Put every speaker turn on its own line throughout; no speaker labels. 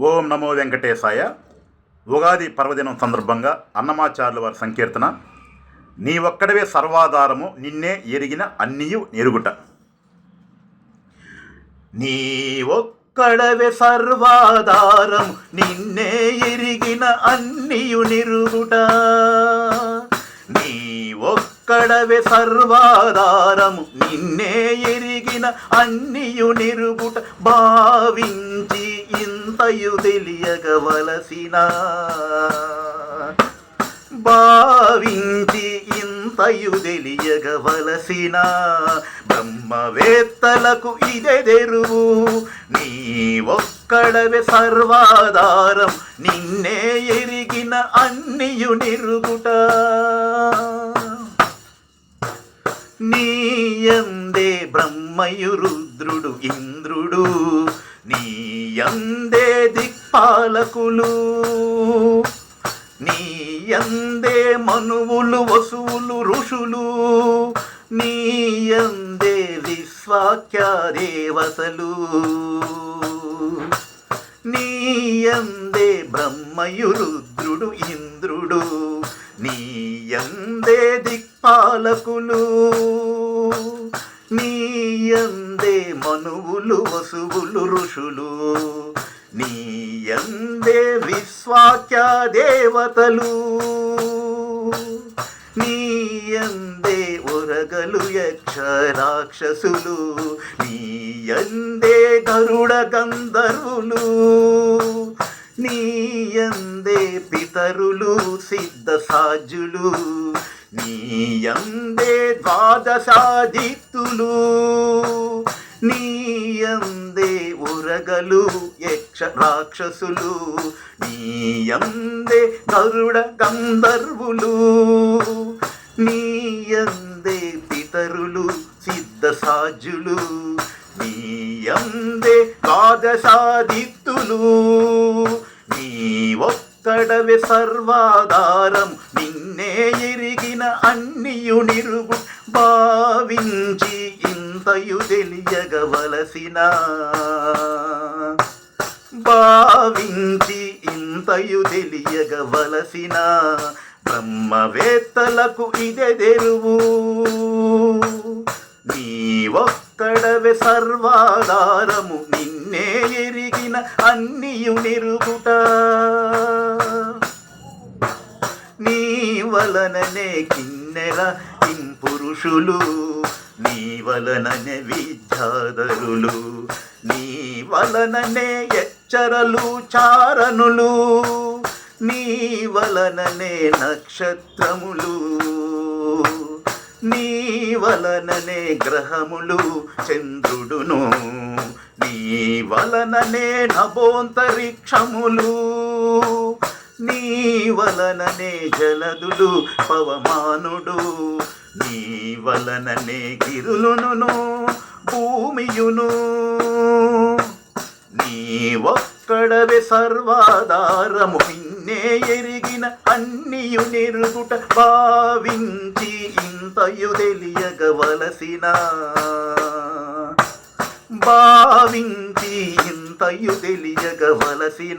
ఓం నమో వెంకటేశాయ. ఉగాది పర్వదినం సందర్భంగా అన్నమాచార్యుల వారి సంకీర్తన నీ ఒక్కడవే సర్వాధారము నిన్నే ఎరిగిన అన్నియు ఎరుగుట. నీ ఒక్కడవే సర్వాధారం నిన్నే ఎరిగిన అన్నియు నిరుగుట. నీ ఒక్కడవే సర్వాధారము నిన్నే ఎరిగిన అన్నియు నిరుగుట. భావించి తెలియగవలసిన భావించి ఇంతయు తెలియగవలసిన బ్రహ్మవేత్తలకు ఇదే తెరువు నీ ఒక్కడవే సర్వాధారం నిన్నే ఎరిగిన అన్నియు నిరుగుట. నీయందే బ్రహ్మయు రుద్రుడు ఇంద్రుడు పాలకులు నీ అందే మనువులు వసువులు ఋషులు నీ అందే విశ్వాఖ్యాదేవసలు నీయందే అందే బ్రహ్మయురుద్రుడు ఇంద్రుడు నీయందే దిక్పాలకులు నీయందే మనువులు వసువులు ఋషులు నీయందే విశ్వాఖ్య దేవతలు. నీయందే ఉరగలు యక్ష రాక్షసులు. నీయందే గరుడ గంధర్వులు. నీయందే పితరులు సిద్ధ సాజులు నీయందే ద్వాదశాదిత్తులు నీయందే ఉరగలు యక్ష రాక్షసులు నీయందే గరుడ గంధర్వులు నీయందే పితరులు సిద్ధ సాజులు నీయందే కాదసాదిత్తులు నీ ఒక్కడవే సర్వాధారం నిన్నే ఎరిగిన అన్నియు నిరుగు భావించి ఇంతయు తెలియగవలసిన భావించి ఇంతయు తెలియగవలసిన బ్రహ్మవేత్తలకు ఇదే తెరువు. నీ ఒక్కడవే సర్వాధారము నిన్నే ఎరిగిన అన్నియు నిరుగుట. నీ వలననే కిన్నెర పురుషులు. నీ వలననే విద్యాధరులు నీ వలననే ఎచ్చరలు చారణులు నీ వలననే నక్షత్రములు నీ వలననే గ్రహములు చంద్రుడును నీ వలననే నభోంతరిక్షములు నీ వలననే జలదులు పవమానుడు నీ వలననే గిరులును భూమియును. నీ ఒక్కడవే సర్వాధారము నిన్నే ఎరిగిన అన్నియు నిరుగుట భావించి ఇంతయు తెలియగవలసిన. భావించి ఇంతయు తెలియగవలసిన.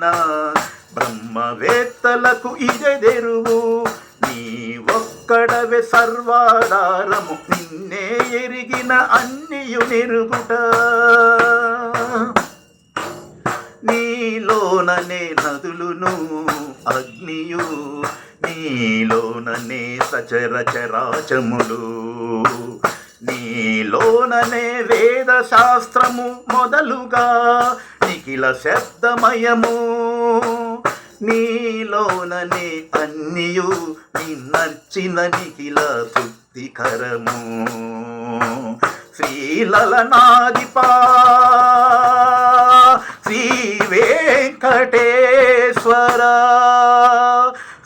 బ్రహ్మవేత్తలకు ఇదెదెరువు ఒక్కడవే సర్వాధారము నిన్నే ఎరిగిన అన్నియు నిరుగుట. నీలోననే నదులును అగ్నియు నీలోననే సచరచరాచములు. నీలోననే వేద శాస్త్రము మొదలుగా నిఖిల శబ్దమయము. నీలోననే అన్నియు నిన్నర్చిన నిఖిల తృప్తికరము. శ్రీలలనాదిపా శ్రీ వెంకటేశ్వర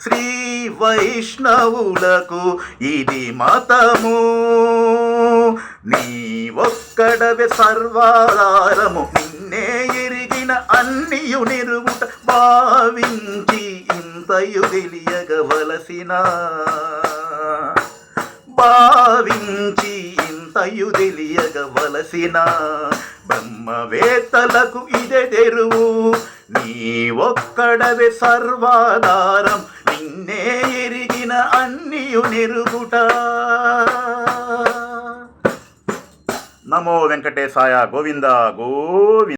శ్రీ వైష్ణవులకు ఇది మతము. నీ ఒక్కడవే సర్వాధారము నిన్నే ఎరిగిన అన్నియు నిరుగుట భావించి. ఇంతయు తెలియగవలసిన భావించి ఇంతయు తెలియగవలసిన బ్రహ్మవేత్తలకు ఇదే తెరువు నీ ఒక్కడవే సర్వాధారం నిన్నే ఎరిగిన అన్నియు నెరుగుట నమో వెంకటేశాయ గోవింద గోవింద